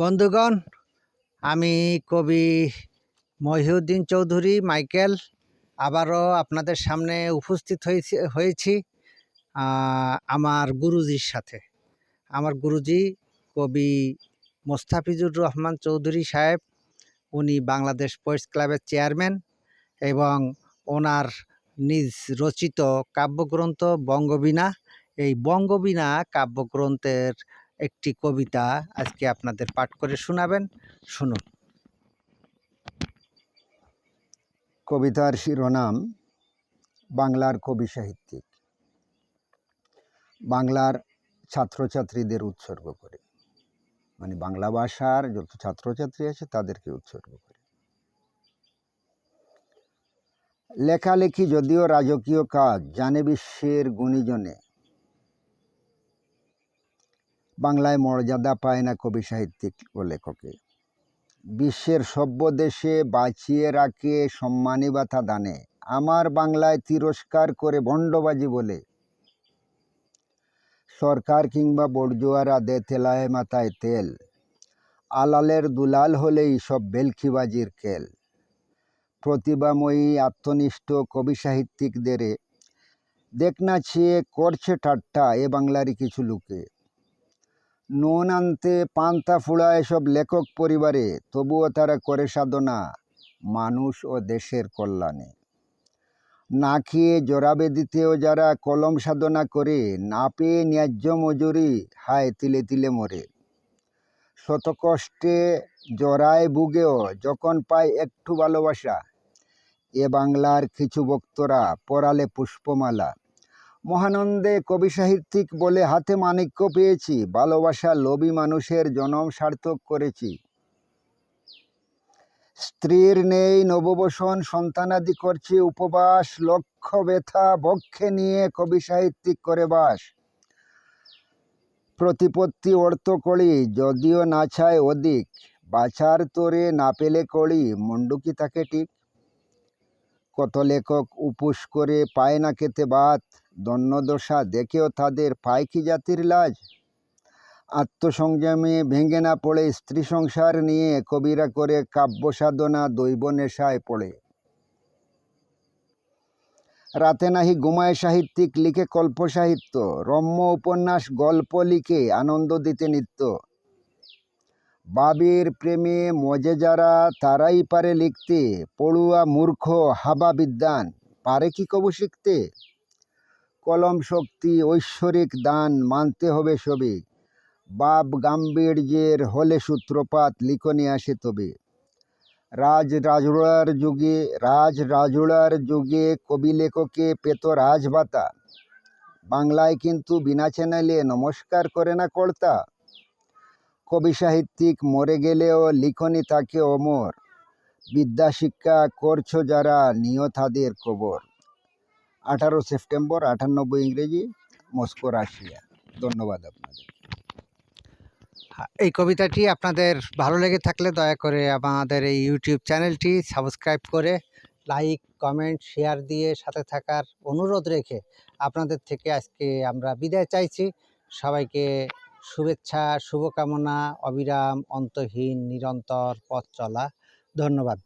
বন্ধুগণ, আমি কবি মহিউদ্দিন চৌধুরী, মাইকেল, আবারও আপনাদের সামনে উপস্থিত হয়েছি হয়েছি আমার গুরুজির সাথে। আমার গুরুজি কবি মোস্তাফিজুর রহমান চৌধুরী সাহেব, উনি বাংলাদেশ পোয়েটস ক্লাবের চেয়ারম্যান এবং ওনার নিজ রচিত কাব্যগ্রন্থ বঙ্গবীণা। এই বঙ্গবীণা কাব্যগ্রন্থের একটি কবিতা আজকে আপনাদের পাঠ করে শোনাবেন। শুনুন। কবিতার শিরোনাম, বাংলার কবি সাহিত্যিক। বাংলার ছাত্রছাত্রীদের উৎসর্গ করে। মানে বাংলা ভাষার যত ছাত্রছাত্রী আছে তাদেরকে উৎসর্গ করে। লেখালেখি যদিও রাজকীয় কাজ, জানে বিশ্বের গুণীজনে বাংলায় মর্যাদা পায় না কবি সাহিত্যিক ও লেখকে। বিশ্বের সভ্য দেশে বাঁচিয়ে রাখে সম্মানী বাথা দানে। আমার বাংলায় তিরস্কার করে ভণ্ডবাজি বলে। সরকার কিংবা বড়জুয়ারা দে তেলায় মাথায় তেল। আলালের দুলাল হলেই সব বেলখিবাজির খেল। প্রতিভাময়ী আত্মনিষ্ঠ কবি সাহিত্যিকদের দেখনা ছেয়ে করছে ঠাট্টা এ বাংলারই কিছু লোকে। নুন আনতে পান্তা ফুড়া এসব লেখক পরিবারে তবুও তারা করে সাধনা, মানুষ ও দেশের কল্যাণে। না খেয়ে জোরাবে দিতেও যারা কলম সাধনা করে, না পেয়ে ন্যায্য মজুরি, হায় তিলে তিলে মরে। শত কষ্টে জরায় বুগেও যখন পায় একটু ভালোবাসা, এ বাংলার কিছু বক্তরা পরালে পুষ্পমালা। মহানন্দে কবি সাহিত্যিক বলে হাতে মানিক্য পেয়েছি, ভালোবাসা লোভী মানুষের জনম সার্থক করেছি। স্ত্রীর নেই নববসন, সন্তানাদি করছে উপবাস, লক্ষ্য ব্যথা বক্ষে নিয়ে কবি সাহিত্যিক করে বাস। প্রতিপত্তি অর্থ করি, যদিও না চায় অধিক, বাছার তোরে না পেলে করি মন্ডুকি তাকে ঠিক? কত লেখক উপুস করে পায় না খেতে ভাত দন্যদশা দেখেও তাদের পায় কি জাতির লাজ? আত্মসংযমে ভেঙে না পড়ে স্ত্রী সংসার নিয়ে কবিরা করে কাব্য সাধনা দৈব নেশায় পড়ে। রাতে নাহি ঘুমায় সাহিত্যিক, লিখে কল্প সাহিত্য। রম্য উপন্যাস, গল্প লিখে আনন্দ দিতে নিত্য। বাবির প্রেমে মজে যারা, তারাই পারে লিখতে। পড়ুয়া মূর্খ, হাবা বিদ্যান পারে কি কবু শিখতে? কলম শক্তি, ঐশ্বরিক দান, মানতে হবে সবে। বাপ গাম্ভীর্যের হলে সূত্রপাত, লিখনে আসে তবে। রাজ রাজুড়ার যুগে, রাজ রাজুড়ার যুগে কবি লেখকে পেত রাজভাতা বাংলায় কিন্তু বিনা চ্যানেলে নমস্কার করে না কর্তা। কবি সাহিত্যিক মরে গেলেও লিখনি তাকে অমর। বিদ্যা শিক্ষা করছ যারা নিয় তাদের কবর। আঠারো সেপ্টেম্বর আটানব্বই ইংরেজি, মস্কো, রাশিয়া। ধন্যবাদ আপনাদের। এই কবিতাটি আপনাদের ভালো লেগে থাকলে দয়া করে আমাদের এই ইউটিউব চ্যানেলটি সাবস্ক্রাইব করে লাইক, কমেন্ট, শেয়ার দিয়ে সাথে থাকার অনুরোধ রেখে আপনাদের থেকে আজকে আমরা বিদায় চাইছি। সবাইকে শুভেচ্ছা শুভকামনা অবিরাম অন্তহীন নিরন্তর পথ চলা। ধন্যবাদ।